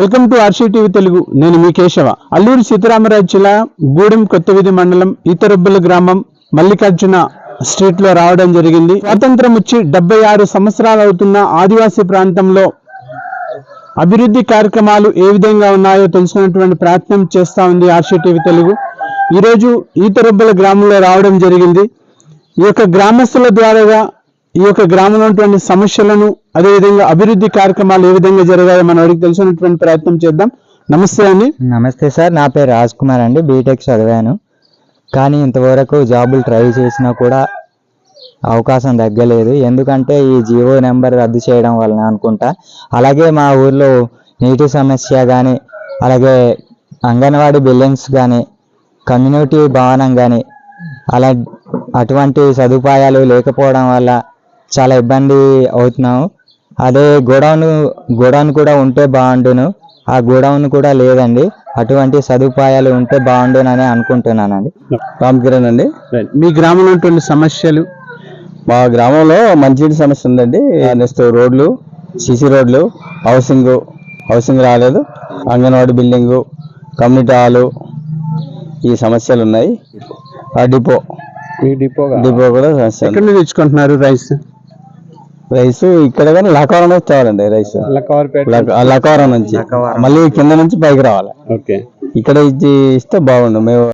Welcome to Arshi TV Telugu. నేను మీ కేశవ. అల్లూరి సీతారామరాజు జిల్లా గూడెం కొత్తవీధి మండలం ఈతరుబ్బల గ్రామం మల్లికార్జున స్ట్రీట్లో రావడం జరిగింది. స్వాతంత్రం వచ్చి డెబ్బై ఆరు సంవత్సరాలు అవుతున్న ఆదివాసీ ప్రాంతంలో అభివృద్ధి కార్యక్రమాలు ఏ విధంగా ఉన్నాయో తెలుసుకున్నటువంటి ప్రయత్నం చేస్తా ఉంది ఆర్షీ టీవీ తెలుగు. ఈరోజు ఈతరుబ్బల గ్రామంలో రావడం జరిగింది. ఈ యొక్క గ్రామస్తుల ద్వారా ఈ యొక్క గ్రామంలో ఉన్నటువంటి సమస్యలను అదేవిధంగా అభివృద్ధి కార్యక్రమాలు ఏ విధంగా జరిగాయో మనం అడిగి తెలుసుకున్నటువంటి ప్రయత్నం చేద్దాం. నమస్తే అండి. నమస్తే సార్ నా పేరు రాజ్ కుమార్ అండి బీటెక్ చదివాను. కానీ ఇంతవరకు జాబులు ట్రై చేసినా కూడా అవకాశం తగ్గలేదు. ఎందుకంటే ఈ జియో నెంబర్ రద్దు చేయడం వలన అనుకుంటా. అలాగే మా ఊర్లో నీటి సమస్య కానీ అలాగే అంగన్వాడీ బిల్డింగ్స్ కానీ కమ్యూనిటీ భవనం కానీ అలా అటువంటి సదుపాయాలు లేకపోవడం వల్ల చాలా ఇబ్బంది అవుతున్నాము అదే గోడౌన్ గోడౌన్ కూడా ఉంటే బాగుండును. ఆ గోడౌన్ కూడా లేదండి. అటువంటి సదుపాయాలు ఉంటే బాగుండునని అనుకుంటున్నానండి. రామ్ కిరణ్ అండి. మీ గ్రామంలో ఉన్నటువంటి సమస్యలు? మా గ్రామంలో మంచినీటి సమస్య ఉందండి. నెక్స్ట్ రోడ్లు సిసి రోడ్లు హౌసింగ్ హౌసింగ్ రాలేదు. అంగన్వాడీ బిల్డింగు కమ్యూనిటీ హాలు ఈ సమస్యలు ఉన్నాయి. ఆ డిపో. డిపో డిపో కూడా సమస్య. ఎక్కడి తెచ్చుకుంటున్నారు రైస్? రైస్ ఇక్కడ కానీ లకవరం నుంచి తేవాలండి రైస్. లక- లకవరం నుంచి. మళ్ళీ కింద నుంచి పైకి రావాలి. ఓకే. ఇక్కడ ఇచ్చి ఇస్తే బాగుండు. మేము